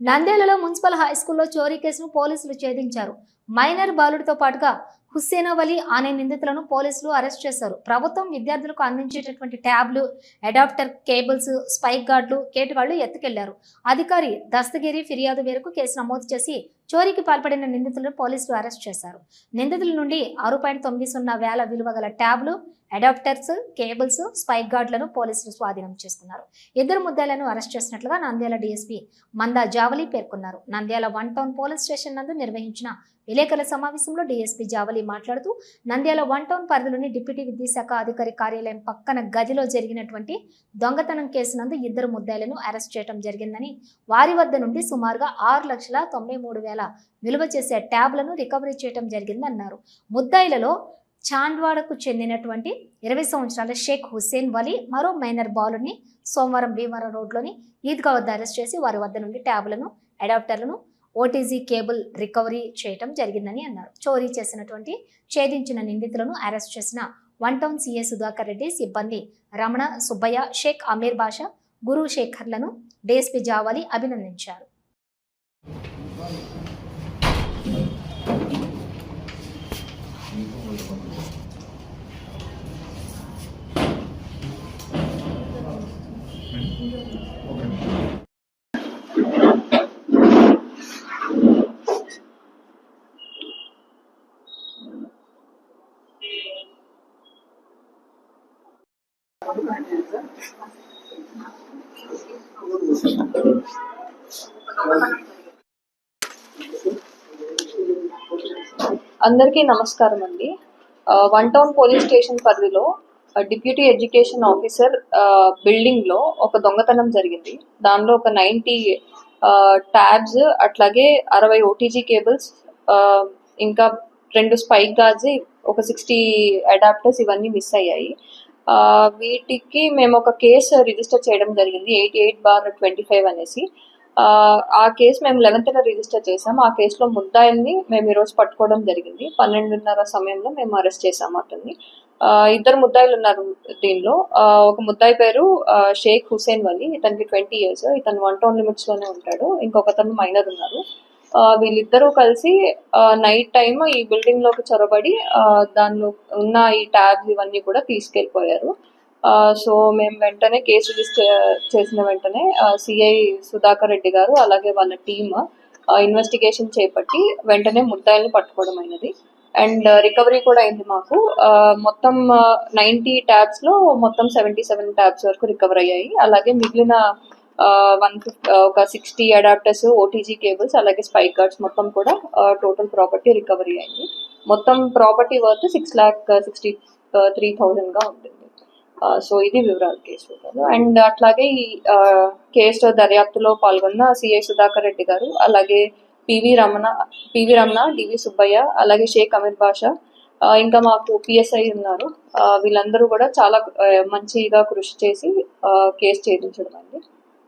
నంద్యాలలో municipal high స్కూల్లో చోరీ కేసును పోలీసులు ఛేదించారు. మైనర్ బాలుడితో పాటుగా హుస్సేనావలి అనే నిందితులను పోలీసులు అరెస్ట్ చేశారు. ప్రభుత్వం విద్యార్థులకు అందించేటటువంటి ట్యాబ్లు అడాప్టర్ కేబుల్స్ స్పైక్ గార్డ్లు కేటుగాళ్ళు ఎత్తుకెళ్ళారు. అధికారి దస్తగిరి ఫిర్యాదు మేరకు కేసు నమోదు చేసి చోరీకి పాల్పడిన నిందితులను పోలీసులు అరెస్ట్ చేశారు. నిందితుల నుండి ఆరు పాయింట్ తొమ్మిది సున్నా వేల విలువ గల ట్యాబ్లు అడాప్టర్స్ కేబుల్స్ స్పైక్ గార్డ్లను పోలీసులు స్వాధీనం చేసుకున్నారు. ఇద్దరు ముద్దాలను అరెస్ట్ చేసినట్లుగా నంద్యాల డీఎస్పీ మందా జావలి పేర్కొన్నారు. Nandyal one town police station నందు నిర్వహించిన విలేకరుల సమావేశంలో డీఎస్పీ జావలి మాట్లాడుతూ నంద్యాల వన్ టౌన్ పరిధిలోని డిప్యూటీ విద్యాశాఖ అధికారి కార్యాలయం పక్కన గదిలో జరిగినటువంటి దొంగతనం కేసు నందు ఇద్దరు ముద్దాయిలను అరెస్ట్ చేయడం జరిగిందని వారి వద్ద నుండి సుమారుగా ఆరు లక్షల తొంభై మూడు వేల విలువ చేసే ట్యాబ్లను రికవరీ చేయడం జరిగిందన్నారు. ముద్దాయిలలో చాండ్వాడకు చెందినటువంటి ఇరవై సంవత్సరాల షేక్ హుస్సేన్ వలీ మరో మైనర్ బాలుని సోమవారం భీమవరం రోడ్లోని ఈద్గా వద్ద అరెస్ట్ చేసి వారి వద్ద నుండి ట్యాబ్లను అడాప్టర్లను ఓటీజీ కేబుల్ రికవరీ చేయటం జరిగిందని అన్నారు. చోరీ చేసినటువంటి ఛేదించిన నిందితులను అరెస్ట్ చేసిన one town CA Sudhakar Reddy సిబ్బంది రమణ సుబ్బయ్య షేక్ అమీర్ బాషా గురు శేఖర్లను డీఎస్పీ జావాలి అభినందించారు. అందరికీ నమస్కారం అండి. వన్ టౌన్ పోలీస్ స్టేషన్ పరిధిలో డిప్యూటీ ఎడ్యుకేషన్ ఆఫీసర్ బిల్డింగ్లో బిల్డింగ్లో ఒక దొంగతనం జరిగింది. దానిలో ఒక నైంటీ ట్యాబ్స్ అట్లాగే అరవై ఓటీజీ కేబుల్స్ ఇంకా రెండు స్పైక్ గార్డ్స్ ఒక సిక్స్టీ అడాప్టర్స్ ఇవన్నీ మిస్ అయ్యాయి. వీటికి మేము ఒక కేసు రిజిస్టర్ చేయడం జరిగింది eighty eight bar twenty five అనేసి. ఆ, కేసు మేము లెవెన్త్న రిజిస్టర్ చేసాం ఆ కేసులో ముద్దాయిల్ని మేము ఈరోజు పట్టుకోవడం జరిగింది. పన్నెండున్నర సమయంలో మేము అరెస్ట్ చేసాము అతన్ని. ఇద్దరు ముద్దాయిలు ఉన్నారు దీనిలో. ఒక ముద్దాయి పేరు షేక్ హుసేన్ వలీ. ఇతనికి ట్వంటీ ఇయర్స్. ఇతను వన్ టౌన్ లిమిట్స్లోనే ఉంటాడు. ఇంకొకతను మైనర్ ఉన్నారు. వీళ్ళిద్దరూ కలిసి నైట్ టైం ఈ బిల్డింగ్లోకి చొరబడి దానిలో ఉన్న ఈ ట్యాబ్స్ ఇవన్నీ కూడా తీసుకెళ్ళిపోయారు. సో మేము వెంటనే కేసు రిజిస్టర్ చేసిన వెంటనే సిఐ సుధాకర్ రెడ్డి గారు అలాగే వాళ్ళ టీమ్ ఇన్వెస్టిగేషన్ చేపట్టి వెంటనే ముద్దాయిల్ని పట్టుకోవడం అయినది. అండ్ రికవరీ uh, కూడా అయింది మాకు. మొత్తం నైంటీ ట్యాబ్స్లో మొత్తం సెవెంటీ సెవెన్ ట్యాబ్స్ వరకు రికవర్ అయ్యాయి. అలాగే మిగిలిన వన్ ఫిఫ్టీ ఒక సిక్స్టీ అడాప్టర్స్ ఓటీజీ కేబుల్స్ అలాగే స్పై గార్డ్స్ మొత్తం కూడా టోటల్ ప్రాపర్టీ రికవరీ అయింది. మొత్తం property worth six lakh sixty three థౌజండ్గా ఉంటుంది సో ఇది వివరాలు కేసు అండ్ అట్లాగే ఈ ఆ, కేసు దర్యాప్తులో పాల్గొన్న సిఐ సుధాకర్ రెడ్డి గారు అలాగే PV Ramana PV Ramana DV Subbaiah అలాగే షేక్ అమీర్ బాషా ఇంకా మాకు పిఎస్ఐ ఉన్నారు. వీళ్ళందరూ కూడా చాలా మంచిగా కృషి చేసి కేసు ఛేదించడం అండి.